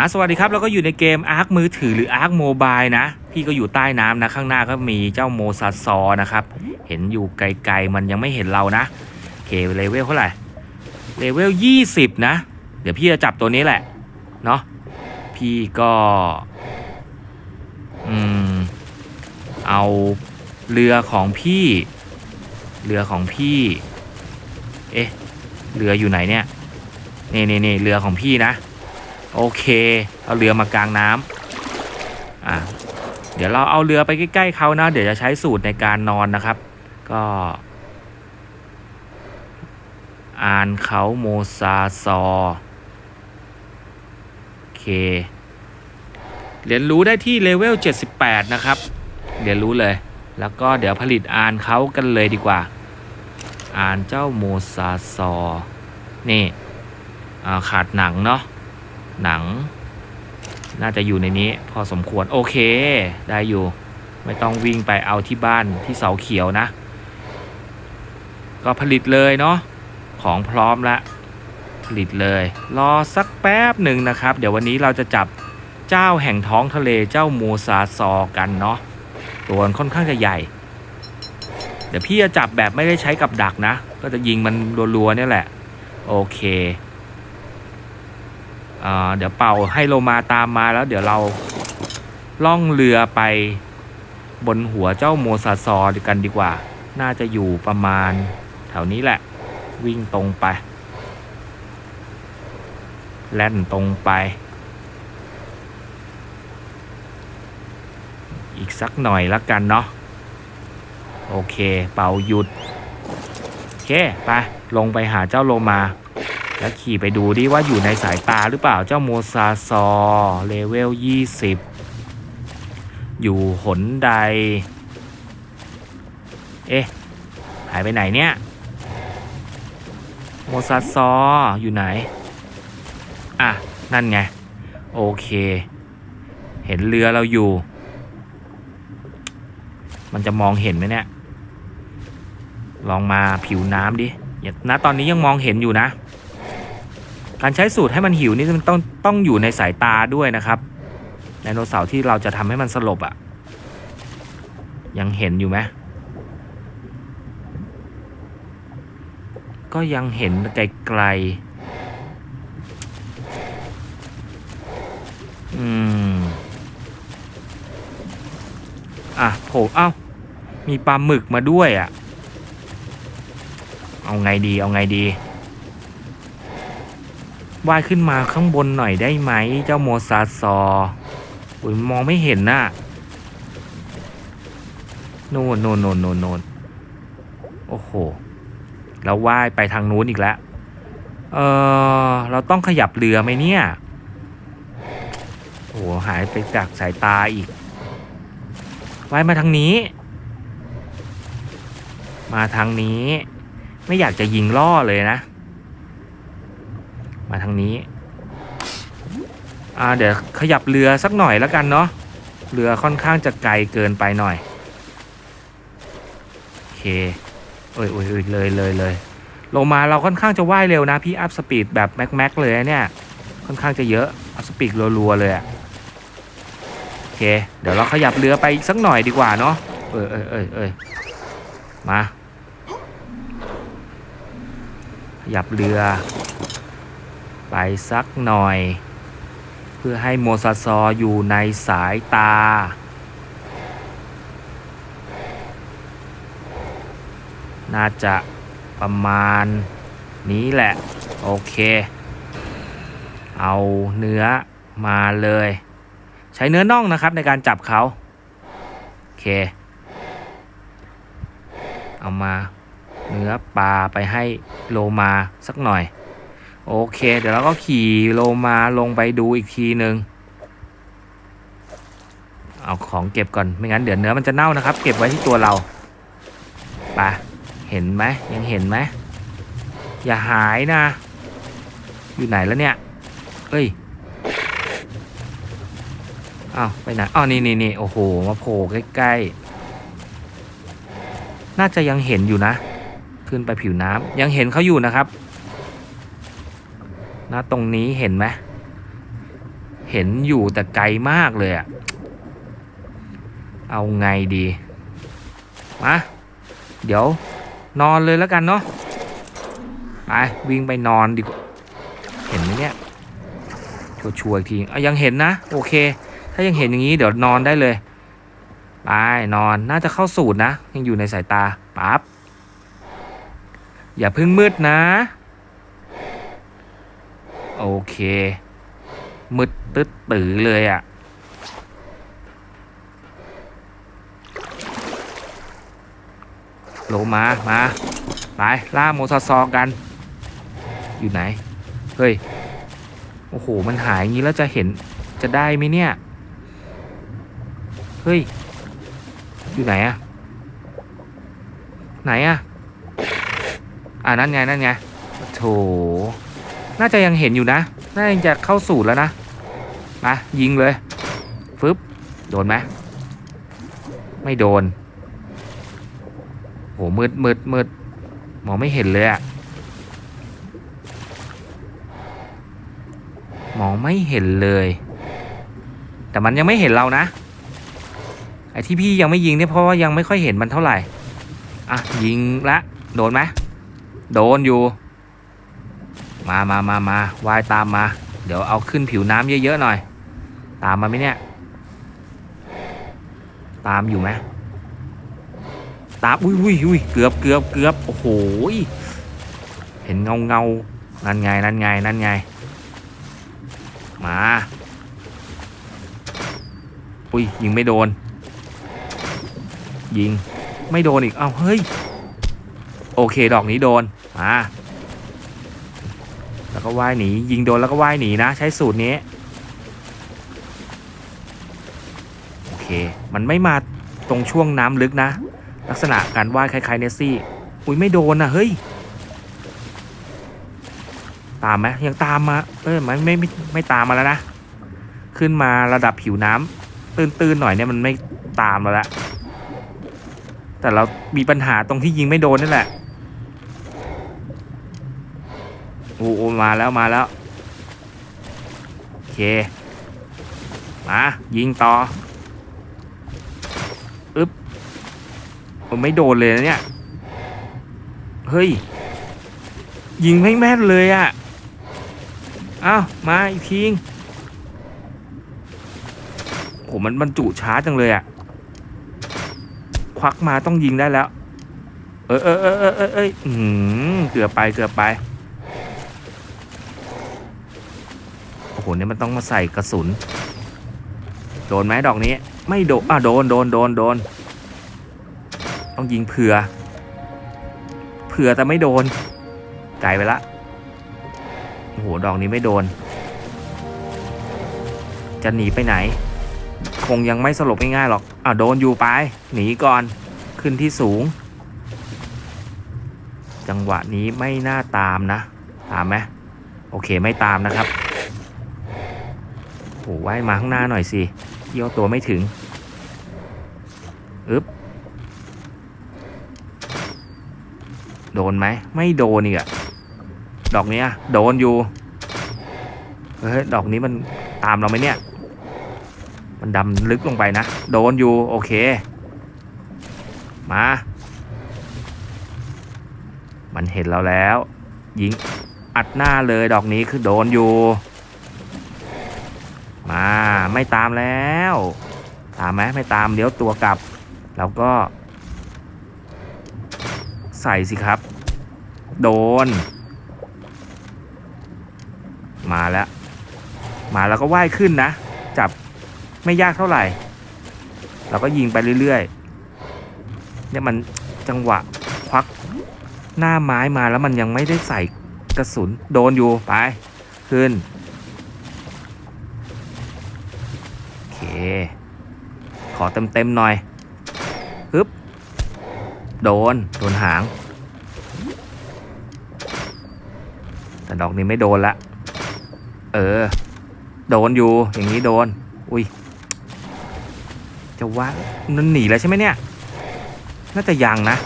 อะสวัสดีครับแล้วก็อยู่ในเกม Ark มือถือหรือ Ark Mobile นะ พี่ก็อยู่ใต้น้ำนะ ข้างหน้าก็มีเจ้าโมซาซอนะครับ เห็นอยู่ไกลๆ มันยังไม่เห็นเรานะโอเคเลเวลเท่าไหร่เลเวล 20 นะ เดี๋ยวพี่จะจับตัวนี้แหละ เนาะพี่ก็อืมเอาเรือของพี่ เรือของพี่ เอ๊ะ เรืออยู่ไหนเนี่ยนี่นี่นี่เรือของพี่นะ โอเค เอาเรือมากลางน้ำอะเดี๋ยวเราเอาเรือไปใกล้ๆเขานะ เดี๋ยวจะใช้สูตรในการนอนนะครับ ก็อ่านเขาโมซาซอโอเค เรียนรู้ได้ที่เลเวล 78 นะครับ เรียนรู้เลย แล้วก็เดี๋ยวผลิตอ่านเขากันเลยดีกว่า อ่านเจ้าโมซาซอ นี่ขาดหนังเนาะ หนัง น่าจะอยู่ในนี้ พอสมควรโอเค ได้อยู่ ไม่ต้องวิ่งไปเอาที่บ้านที่เสาเขียวนะ ก็ผลิตเลยเนาะของพร้อมละผลิตเลย รอสักแป๊บหนึ่งนะครับ เดี๋ยววันนี้เราจะจับเจ้าแห่งท้องทะเลเจ้ามูซาซอกันเนาะตัวค่อนข้างจะใหญ่ เดี๋ยวพี่จะจับแบบไม่ได้ใช้กับดักนะ ก็จะยิงมันรัวๆเนี่ยแหละ โอเค เดี๋ยวเป่าให้โลมาตามมาแล้วเดี๋ยวเราล่องเรือไปบนหัวเจ้าโมซาซอกันดีกว่า น่าจะอยู่ประมาณแถวนี้แหละ วิ่งตรงไป แล่นตรงไป อีกสักหน่อยละกันเนาะ โอเค เป่าหยุด โอเค ไป ลงไปหาเจ้าโลมา แล้วขี่ไปดูดิว่าอยู่ในสายตาหรือเปล่าเจ้าโมซาซอเลเวล 20 อยู่หนใด เอ๊ะ หายไปไหนเนี่ย โมซาซออยู่ไหน อะ นั่นไง โอเค เห็นเรือเราอยู่ มันจะมองเห็นไหมเนี่ย ลองมาผิวน้ำดิอย่าะตอนนี้ยังมองเห็นอยู่นะ การใช้สูตรให้มันหิวนี่มันต้องต้องอยู่ในสายตาด้วยนะครับไดโนเสาร์ที่เราจะทำให้มันสลบอะ่ะ ยังเห็นอยู่ไหมก็ยังเห็นไกลๆ อืม อะโผล่เอ้า มีปลาหมึกมาด้วยอะ เอาไงดี เอาไงดี ว่ายขึ้นมาข้างบนหน่อยได้ไหม เจ้าโมซาซออุ้ยมองไม่เห็นน่ะโน่นโน่นโน่นโน่นโน่นโอ้โหเราว่ายไปทางนู้นอีกแล้ว เออเราต้องขยับเรือไหมเนี่ย โอ้โหหายไปจากสายตาอีก ว่ายมาทางนี้ มาทางนี้ ไม่อยากจะยิงล่อเลยนะ มาทางนี้อ่าเดี๋ยวขยับเรือสักหน่อยแล้วกันเนาะเรือค่อนข้างจะไกลเกินไปหน่อยโอเคเอ้ยเอ้ยเอ้ยเลยเลยเลยลงมาเราค่อนข้างจะว่ายเร็วนะพี่อัพสปีดแบบแม็กแม็กเลยเนี่ยค่อนข้างจะเยอะอัพสปีดรัวๆเลยอะโอเค เดี๋ยวเราขยับเรือไปอีกสักหน่อยดีกว่าเนาะเอ้ยเอ้ยเอ้ยเอ้ยมาขยับเรือ ไปสักหน่อย เพื่อให้โมซาซออยู่ในสายตา น่าจะประมาณนี้แหละ โอเค เอาเนื้อมาเลย ใช้เนื้อน่องนะครับในการจับเขาโอเค เอามาเนื้อปลาไปให้โลมาสักหน่อย โอเค เดี๋ยวเราก็ขี่โลมาลงไปดูอีกทีหนึ่งเอาของเก็บก่อนไม่งั้นเดี๋ยวเนื้อมันจะเน่านะครับ เก็บไว้ที่ตัวเราไปเห็นไหมยังเห็นไหมอย่าหายนะ อยู่ไหนแล้วเนี่ยเอ้ยอ้าวไปไหนอ๋อนี่นี่นี่โอ้โหมาโผล่ใกล้ๆน่าจะยังเห็นอยู่นะ ขึ้นไปผิวน้ำยังเห็นเขาอยู่นะครับ ณตรงนี้เห็นไหมเห็นอยู่แต่ไกลมากเลยอะเอาไงดีมาเดี๋ยวนอนเลยแล้วกันเนาะไปวิ่งไปนอนดีกว่า เห็นไหมเนี่ยชัวร์ๆอีกทีอะยังเห็นนะ โอเค ถ้ายังเห็นอย่างนี้เดี๋ยวนอนได้เลยไปนอนน่าจะเข้าสูตรนะ ยังอยู่ในสายตาปั๊บอย่าเพิ่งมืดนะ โอเค มืดตึ๊ดตือเลยอะ่ะ โลมา มาไปล่าโมซาซอกัน อยู่ไหน เฮ้ย โอ้โห มันหายงี้แล้วจะเห็นจะได้ไหมเนี่ย เฮ้ย อยู่ไหนอะไหนอะอ่านั่นไง นั่นไงโถ น่าจะยังเห็นอยู่นะ น่าจะเข้าสูตรแล้วนะ มายิงเลยฟึบโดนไหมไม่โดนโหมืดมืดมืดมองไม่เห็นเลยอะมองไม่เห็นเลย แต่มันยังไม่เห็นเรานะ ไอ้ที่พี่ยังไม่ยิงเนี่ยเพราะว่ายังไม่ค่อยเห็นมันเท่าไหร่ อะยิงละ โดนไหมโดนอยู่ มามามามาว่ายตามมา เดี๋ยวเอาขึ้นผิวน้ำเยอะๆหน่อย ตามมาไหมเนี่ย ตามอยู่ไหมตามอุ้ยอุ้ยอุ้ยเกือบเกือบเกือบโอ้โหเห็นเงาเงานั่นไงนั่นไงนั่นไง มาอุ้ยยิงไม่โดน ยิงไม่โดนอีก เอ้าเฮ้ย โอเคดอกนี้โดน มา แล้วก็ว่ายหนี ยิงโดนแล้วก็ว่ายหนีนะ ใช้สูตรนี้ โอเค มันไม่มาตรงช่วงน้ำลึกนะ ลักษณะการว่ายคล้ายๆเนสซี่ อุ้ยไม่โดนนะเฮ้ย ตามไหมยังตามมา เออมันไม่ไม่ไม่ตามมาแล้วนะ ขึ้นมาระดับผิวน้ำตื้นๆหน่อยเนี่ยมันไม่ตามมาแล้วแต่เรามีปัญหาตรงที่ยิงไม่โดนนี่แหละ โอ้โอ มาแล้วมาแล้ว โอเค มา ยิงต่ออึ๊บผมไม่โดนเลยนะเนี่ย เฮ้ย ยิงไม่แม่นเลยอะ่ะอ้าวมาอีกทีงโหมันบรรจุช้าจังเลยอะ่ะ ควักมาต้องยิงได้แล้ว เออเออเออเออเออเอออืมเกือบไปเกือบไป โอ้โหเนี่ยมันต้องมาใส่กระสุน โดนไหมดอกนี้ ไม่โดนอะโดนโดนโดนโดน ต้องยิงเผื่อ เผื่อแต่ไม่โดนไกลไปละโอ้โหดอกนี้ไม่โดน จะหนีไปไหน คงยังไม่สลบง่ายๆหรอกอะโดนอยู่ไป หนีก่อนขึ้นที่สูง จังหวะนี้ไม่น่าตามนะ ตามไหมโอเคไม่ตามนะครับ โหว่ายมาข้างหน้าหน่อยสิเยี่ยวตัวไม่ถึงอึ๊บโดนไหมไม่โดนอีกอะดอกนี้โดนอยู่เฮ้ยดอกนี้มันตามเราไหมเนี่ย มันดำลึกลงไปนะ โดนอยู่โอเค มา มันเห็นเราแล้ว ยิงอัดหน้าเลยดอกนี้คือโดนอยู่ มาไม่ตามแล้ว ตามไหมไม่ตามเดี๋ยวตัวกลับ แล้วก็ ใส่สิครับ โดน มาแล้ว มาแล้วก็ว่ายขึ้นนะ จับไม่ยากเท่าไหร่ เราก็ยิงไปเรื่อยๆเนี่ยมันจังหวะควักหน้าไม้มาแล้วมันยังไม่ได้ใส่กระสุนโดนอยู่ไป ขึ้น โอเค ข อเต็มๆหน่อยปึ๊บโดน โดนหาง แต่ดอกนี้ไม่โดนละ เออ โดนอยู่ อย่างนี้โดน อุ้ย จะว่ามันหนีแล้วใช่ไหมเนี่ย น่าจะยังนะ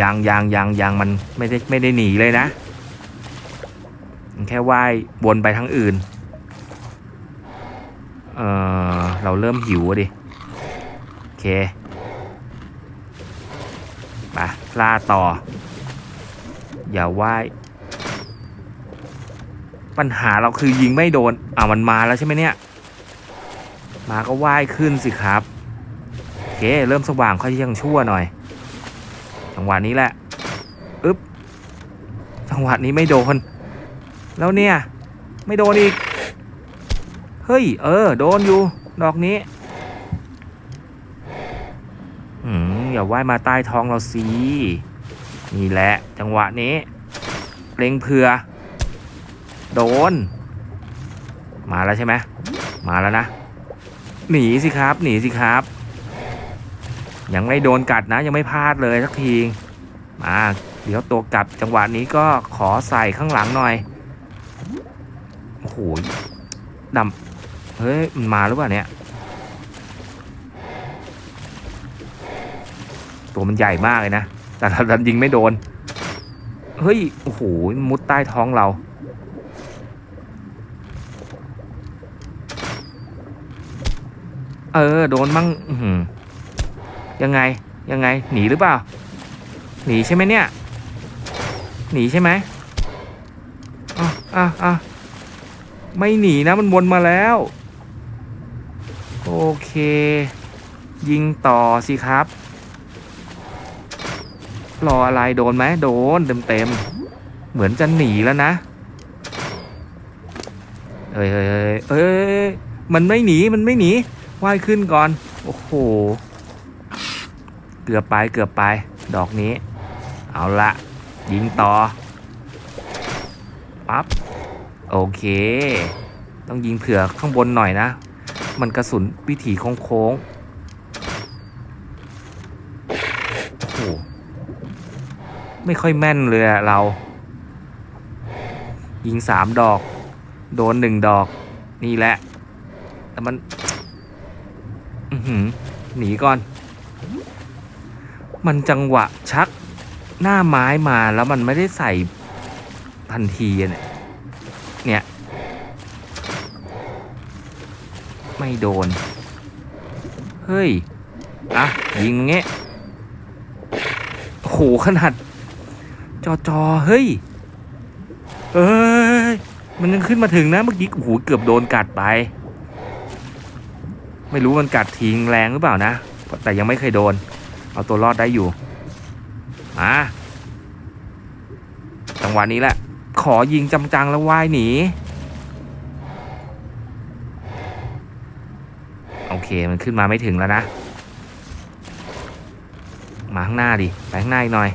ยังยังยังยังมันไม่ได้ไม่ได้หนีเลยนะ แค่ว่ายวนไปทางอื่น เออเราเริ่มหิวอะดิ โอเคไปล่าต่อ อย่าว่ายปัญหาเราคือยิงไม่โดน อ่ามันมาแล้วใช่ไหมเนี่ย มาก็ว่ายขึ้นสิครับโอเคเริ่มสว่างค่อยยังชั่วหน่อย จังหวะนี้แหละอึ๊บจังหวะนี้ไม่โดน แล้วเนี่ย ไม่โดนอีก เฮ้ย เออ โดนอยู่ ดอกนี้อืมอย่าว่ายมาใต้ท้องเราสิ นี่แหละ จังหวะนี้เล็งเผื่อ โดน มาแล้วใช่ไหม มาแล้วนะ หนีสิครับ หนีสิครับ ยังไม่โดนกัดนะ ยังไม่พลาดเลยสักที มา เดี๋ยวตัวกลับจังหวะนี้ก็ขอใส่ข้างหลังหน่อย โอ้โหดำ เฮ้ยมันมาหรือเปล่าเนี่ย ตัวมันใหญ่มากเลยนะ แต่เราดันยิงไม่โดน เฮ้ย โอ้โห มุดใต้ท้องเรา เออ โดนมั่งยังไง ยังไง หนีหรือเปล่า หนีใช่ไหมเนี่ย หนีใช่ไหมอะอะอะไม่หนีนะมันวนมาแล้ว เค ยิงต่อสิครับ รออะไรโดนไหมโดนเต็มเต็มเหมือนจะหนีแล้วนะเอ้ยเอ้ยเอ้ยเอ้ยมันไม่หนีมันไม่หนีว่ายขึ้นก่อน โอ้โห เกือบไปเกือบไป ดอกนี้ เอาละยิงต่อปั๊บโอเค ต้องยิงเผื่อข้างบนหน่อยนะ มันกระสุนวิถีโค้งโอ้โหไม่ค่อยแม่นเลยอะเรา ยิงสามดอก โดนหนึ่งดอก นี่แหละ แต่มัน อือหือ หนีก่อน มันจังหวะชักหน้าไม้มาแล้วมันไม่ได้ใส่ทันทีเนี่ย เนี่ย ไม่โดน เฮ้ย อะ ยิงเงี้ยโอ้โหขนาด จอจอเฮ้ย เอ้ย มันยังขึ้นมาถึงนะเมื่อกี้โอ้โหเกือบโดนกัดไป ไม่รู้มันกัดทิ้งแรงหรือเปล่านะ แต่ยังไม่เคยโดน เอาตัวรอดได้อยู่มาจังหวะนี้แหละ ขอยิงจังๆแล้วว่ายหนี เคมันขึ้นมาไม่ถึงแล้วนะ มาข้างหน้าดิไปข้างหน้าอีกหน่อย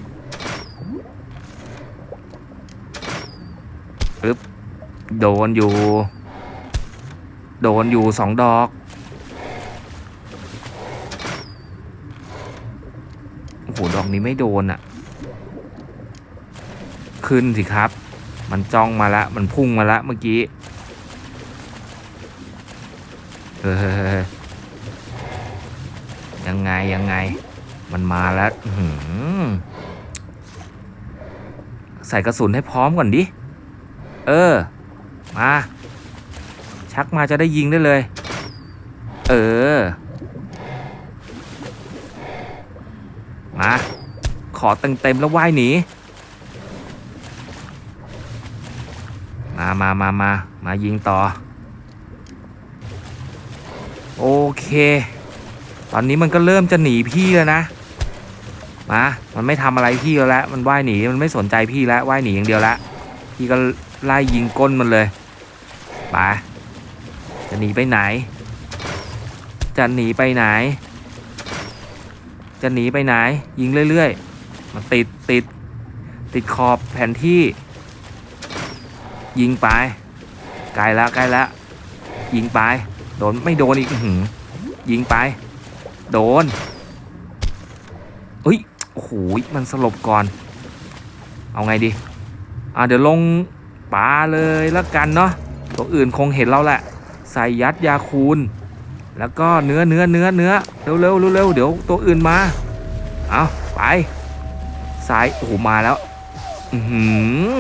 ปึ๊บโดนอยู่ โดนอยู่สองดอก โอ้โห ดอกนี้ไม่โดนอะ่ะ ขึ้นสิครับ มันจ้องมาแล้วมันพุ่งมาแล้วเมื่อกี้ เออ ยังไงยังไง มันมาแล้วหืใส่กระสุนให้พร้อมก่อนดิ เออ มา ชักมาจะได้ยิงได้เลย เออ มา ขอเต็มเต็มๆแล้วว่ายหนี มามามามามายิงต่อ โอเค ตอนนี้มันก็เริ่มจะหนีพี่แล้วนะ มา มันไม่ทำอะไรพี่แล้ว มันว่ายหนี มันไม่สนใจพี่แล้ว ว่ายหนีอย่างเดียวละ พี่ก็ไล่ยิงก้นมันเลยไปจะหนีไปไหน จะหนีไปไหน จะหนีไปไหน ยิงเรื่อยๆ มันติดติดติดขอบแผนที่ ยิงไป ไกลแล้วใกล้แล้ว ยิงไป โดนไม่โดนอีกหืยิงไป โดนเฮ้ยโอ้โหมันสลบก่อน เอาไงดี อ่าเดี๋ยวลงปลาเลยแล้วกันเนาะตัวอื่นคงเห็นเราแหละ ใส่ยัดยาคูณแล้วก็เนื้อเนื้อเนื้อเนื้อเร็วเร็วเร็วเร็วเดี๋ยวตัวอื่นมา เอาไปซ้ายโอ้โหมาแล้ว อือหือ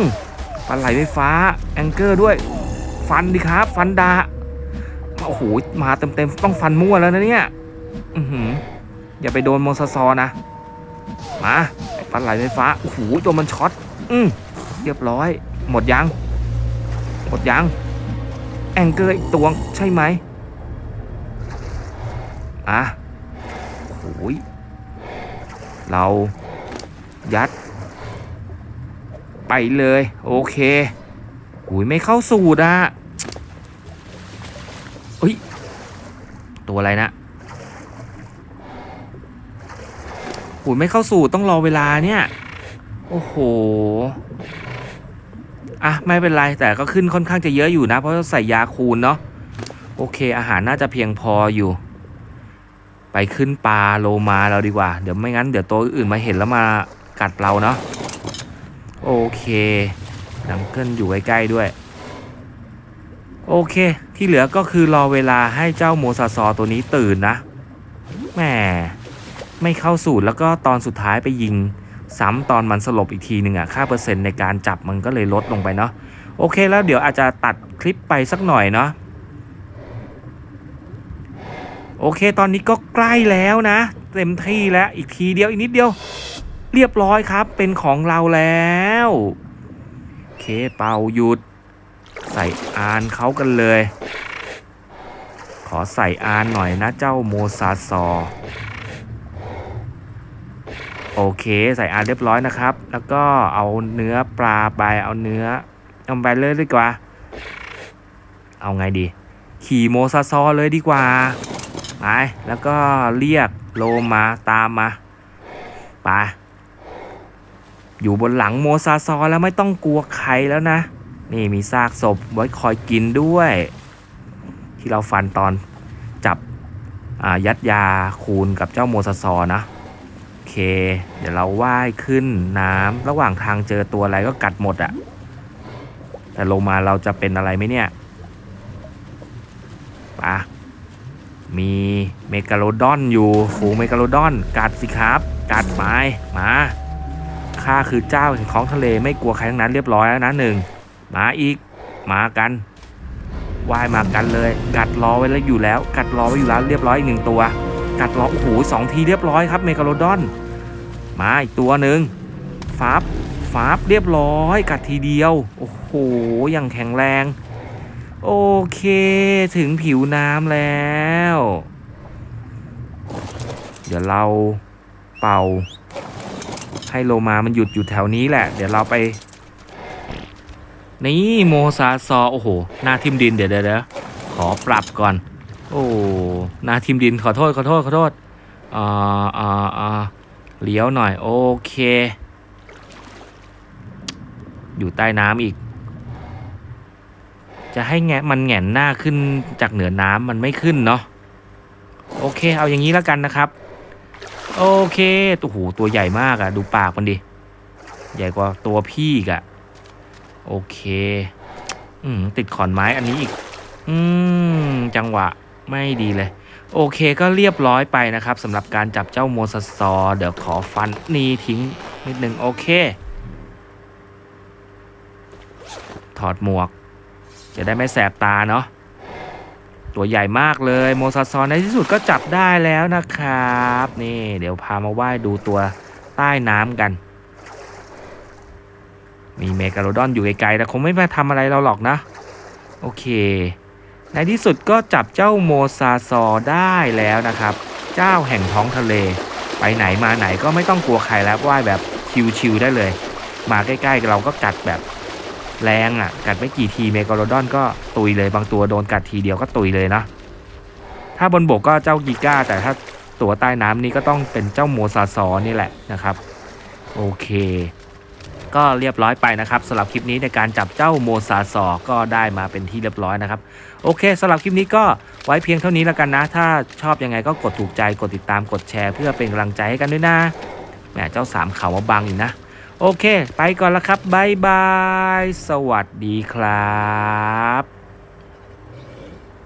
ปลาไหลไฟฟ้า แองเกอร์ด้วย ฟันดิครับ ฟันดาโอ้โหมาเต็มๆต้องฟันมั่วแล้วนะเนี่ย อือหืออย่าไปโดนมซาซอนะ มาปลาไหลไฟฟ้า โอ้โหตัวมันช็อต อืมเรียบร้อย หมดยัง หมดยัง แองเกอร์อีกตัวง ใช่ไหมอะโอ้ยเรา ยัด ไปเลย โอเคหุยไม่เข้าสูตรอะเฮ้ย ตัวอะไรนะ หุยไม่เข้าสูตรต้องรอเวลาเนี่ย โอ้โห อะ ไม่เป็นไร แต่ก็ขึ้นค่อนข้างจะเยอะอยู่นะ เพราะใส่ยาคูณเนาะโอเค อาหารน่าจะเพียงพออยู่ ไปขึ้นปลาโลมาเราดีกว่า เดี๋ยวไม่งั้นเดี๋ยวตัวอื่นมาเห็นแล้วมากัดเราเนาะโอเคดังเกิลอยู่ใกล้ๆด้วย โอเค ที่เหลือก็คือรอเวลาให้เจ้าโมซาซอตัวนี้ตื่นนะแหม ไม่เข้าสูตรแล้วก็ตอนสุดท้ายไปยิง ซ้ำตอนมันสลบอีกทีหนึ่งอะค่าเปอร์เซ็นต์ในการจับมันก็เลยลดลงไปเนาะโอเคแล้วเดี๋ยวอาจจะตัดคลิปไปสักหน่อยเนาะโอเค ตอนนี้ก็ใกล้แล้วนะ เต็มที่แล้วอีกทีเดียวอีกนิดเดียว เรียบร้อยครับ เป็นของเราแล้วโอเคเป่าหยุด ใส่อานเขากันเลย ขอใส่อานหน่อยนะเจ้าโมซาซอ โอเคใส่อาเรียบร้อยนะครับ แล้วก็เอาเนื้อปลาไป เอาเนื้อเอาไปเลยดีกว่า เอาไงดี ขี่โมซาซอเลยดีกว่าไปแล้วก็เรียกโลมาตามมาไปอยู่บนหลังโมซาซอแล้วไม่ต้องกลัวใครแล้วนะ นี่มีซากศพไว้คอยกินด้วย ที่เราฟันตอนจับยัดยาคูณกับเจ้าโมซาซอนะ เค เดี๋ยวเราว่ายขึ้นน้ำระหว่างทางเจอตัวอะไรก็กัดหมดอะแต่ลงมาเราจะเป็นอะไรไหมเนี่ยปะมีเมกาโลดอนอยู่ฝูงเมกาโลดอนกัดสิครับ กัดไม้มาข้าคือเจ้าแห่งท้องทะเลไม่กลัวใครทั้งนั้นเรียบร้อยแล้วนะหนึ่งมาอีกมากันว่ายมากันเลย กัดรอไว้แล้วอยู่แล้ว กัดรอไว้อยู่แล้วเรียบร้อยอีกหนึ่งตัว กัดรอโอ้โหสองทีเรียบร้อยครับเมกาโลดอน มาอีกตัวหนึ่งฟาบฟาบเรียบร้อย กัดทีเดียว โอ้โหอย่างแข็งแรง โอเค ถึงผิวน้ำแล้ว เดี๋ยวเราเป่า ให้โลมามันหยุดอยู่แถวนี้แหละ เดี๋ยวเราไป นี่โมซาซอ โอ้โห หน้าทิมดินเดี๋ยวเดี๋ยวขอปรับก่อน โอ้นาทิมดินขอโทษขอโทษขอโทษอ่าอ่าอ่าเลี้ยวหน่อย โอเค อยู่ใต้น้ำอีก จะให้แงมันแหงนหน้าขึ้นจากเหนือน้ำมันไม่ขึ้นเนาะโอเค เอาอย่างนี้แล้วกันนะครับ โอเคโอ้โหตัวใหญ่มากอะดูปากมันดิใหญ่กว่าตัวพี่อีกอะโอเค อืมติดขอนไม้อันนี้อีก อืม จังหวะ ไม่ดีเลย โอเคก็เรียบร้อยไปนะครับสำหรับการจับเจ้าโมซาซอเดี๋ยวขอฟันนี่ทิ้งนิดนึงโอเค ถอดหมวก จะได้ไม่แสบตาเนาะตัวใหญ่มากเลยโมซาซอนในที่สุดก็จับได้แล้วนะครับ นี่เดี๋ยวพามาว่ายดูตัวใต้น้ำกัน มีเมกาโลดอนอยู่ไกลๆแต่คงไม่มาทำอะไรเราหรอกนะ โอเค ในที่สุดก็จับเจ้าโมซาซอได้แล้วนะครับ เจ้าแห่งท้องทะเล ไปไหนมาไหนก็ไม่ต้องกลัวใครแล้วว่ายแบบชิวๆได้เลย มาใกล้ๆเราก็กัดแบบแรงอะ กัดไม่กี่ทีเมกาโลดอนก็ตุยเลยบางตัวโดนกัดทีเดียวก็ตุยเลยนะ ถ้าบนบกก็เจ้ากิก้า แต่ถ้าตัวใต้น้ำนี่ก็ต้องเป็นเจ้าโมซาซอนี่แหละนะครับ โอเค ก็เรียบร้อยไปนะครับสำหรับคลิปนี้ในการจับเจ้าโมซาซอก็ได้มาเป็นที่เรียบร้อยนะครับ โอเคสำหรับคลิปนี้ก็ไว้เพียงเท่านี้แล้วกันนะ ถ้าชอบยังไงก็กดถูกใจกดติดตามกดแชร์เพื่อเป็นกำลังใจให้กันด้วยนะแหมเจ้าสามเขามาบังอีกนะ โอเค ไปก่อนละครับบายบาย สวัสดีครับ